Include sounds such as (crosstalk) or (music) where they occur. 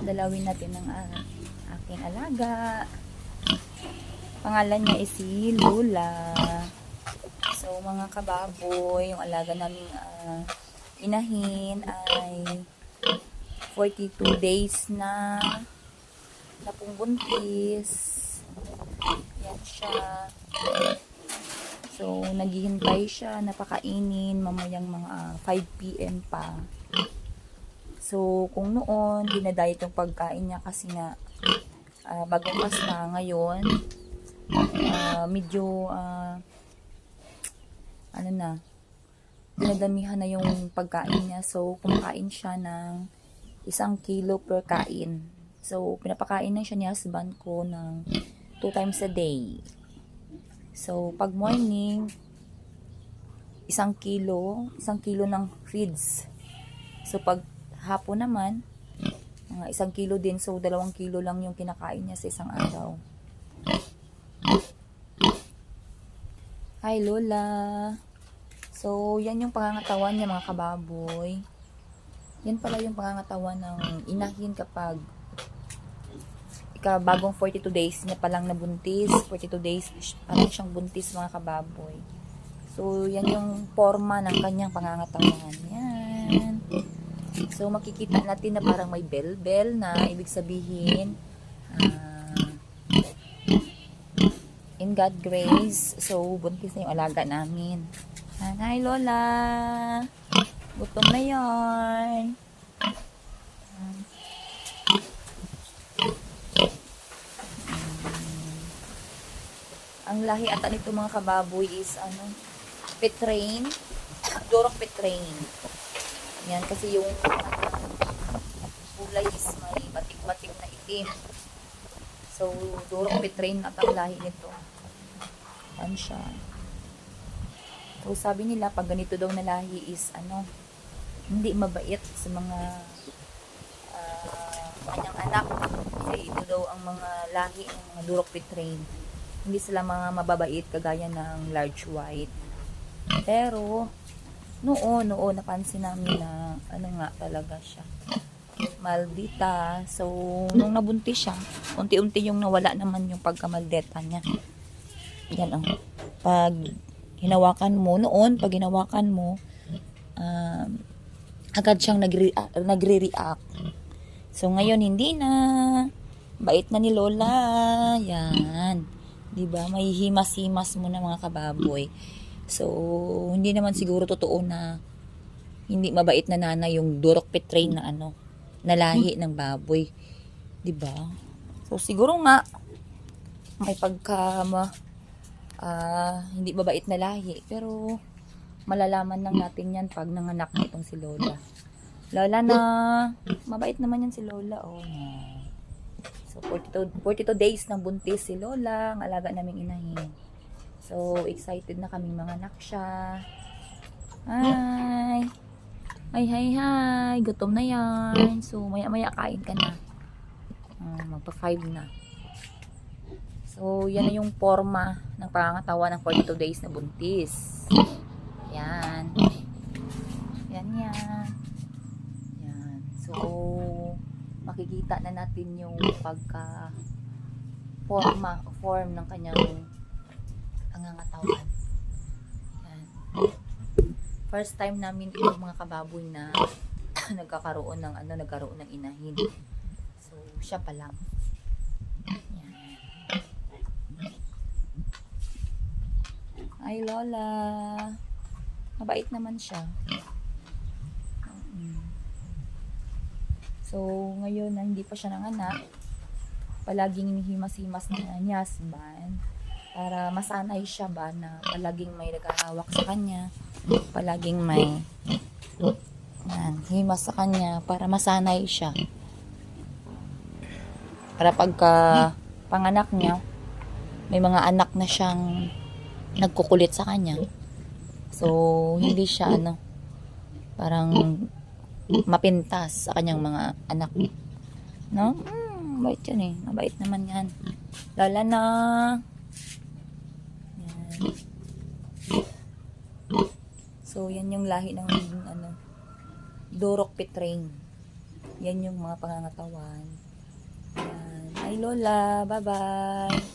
Dalawin natin ng ah, aking alaga. Pangalan niya is si Lula. So, mga kababoy, yung alaga namin ah, inahin ay 42 days na na pong buntis. Yan siya. So, naghihintay siya, napakainin, mamayang mga 5 p.m. pa. So, kung noon, dinadayet yung pagkain niya kasi nga, ah, bagong pasta ngayon, ah, medyo, ah, ano na, dinadamihan na yung pagkain niya. So, kumakain siya ng isang kilo per kain. So, pinapakain na siya ni husband ko ng two times a day. So, pag morning, isang kilo, isang kilo ng feeds. So, pag hapon naman, mga isang kilo din. So, dalawang kilo lang yung kinakain niya sa isang araw. Hi, Lola. So, yan yung pangangatawan niya, mga kababoy. Yan pala yung pangangatawan ng inahin kapag bagong 42 days niya palang nabuntis. 42 days, parang siyang buntis, mga kababoy. So, yan yung forma ng kanyang pangangatawan. Yan. So, makikita natin na parang may bell-bell na ibig sabihin, ah, in God grace. So, buntis na yung alaga namin. Ah, Hi, Lola. Gutom na yarn. Ang lahi ata nito mga kababoy is ano, petrain. Dorok petrain. Yan kasi yung kulay is may batik-batik na itim. So, Dorok petrain at ang lahi nito. Yan siya. So, sabi nila, pag ganito daw na lahi is, ano, hindi mabait sa mga ah, kanyang anak. Kasi ito daw ang mga lahi ng mga durok petrain. Hindi sila mga mababait kagaya ng large white. Pero, noon, noon, napansin namin na, ano nga talaga siya. Maldita. So, nung nabuntis siya, unti-unti yung nawala naman yung pagkamaldeta niya. Yan ang pag hinawakan mo noon, pag hinawakan mo, um, agad siyang ah, nagre-react. So ngayon hindi na. Bait na ni Lola. Yan. 'Di ba? May himas-himas mo na mga kababoy. So hindi naman siguro totoo na hindi mabait na nanay yung durok petrain na ano, na lahi ng baboy. 'Di ba? So siguro nga may pagka ma, ah, hindi mabait na lahi. Pero, malalaman lang natin yan pag nanganak na itong si Lola. Lola na, mabait naman yan si Lola. Oh. So, 42, 42 days ng buntis si Lola, ang alaga naming inahin. So, excited na kaming manganak siya. Hi! Hi, hi, hi! Gutom na yan. So, maya-maya kain ka na. Ah, magpa-5 na. So, yan na yung forma ng pangangatawan ng 42 days na buntis. Yan. Yan yan. Yan. So, makikita na natin yung pagka forma form ng kanyang pangangatawan. Yan. First time namin ito mga kababoy na (coughs) nagkakaroon ng ano, nagkaroon ng inahin. So, siya pa lang. Ay, Lola. Mabait naman siya. So, ngayon na hindi pa siya nanganak, palaging himas-himas na niya husband para masanay siya ba na palaging may nagahawak sa kanya, palaging may yan, himas sa kanya para masanay siya. Para pagka panganak niya, may mga anak na siyang nagkukulit sa kanya. So, hindi siya ano, parang mapintas sa kanyang mga anak. No? Hmm, mabait yan eh. Mabait naman yan. Lala na. So, yan yung lahi ng ano, Dorok Petrain. Yan yung mga pangangatawan. Yan. Ay, Lola. Bye-bye.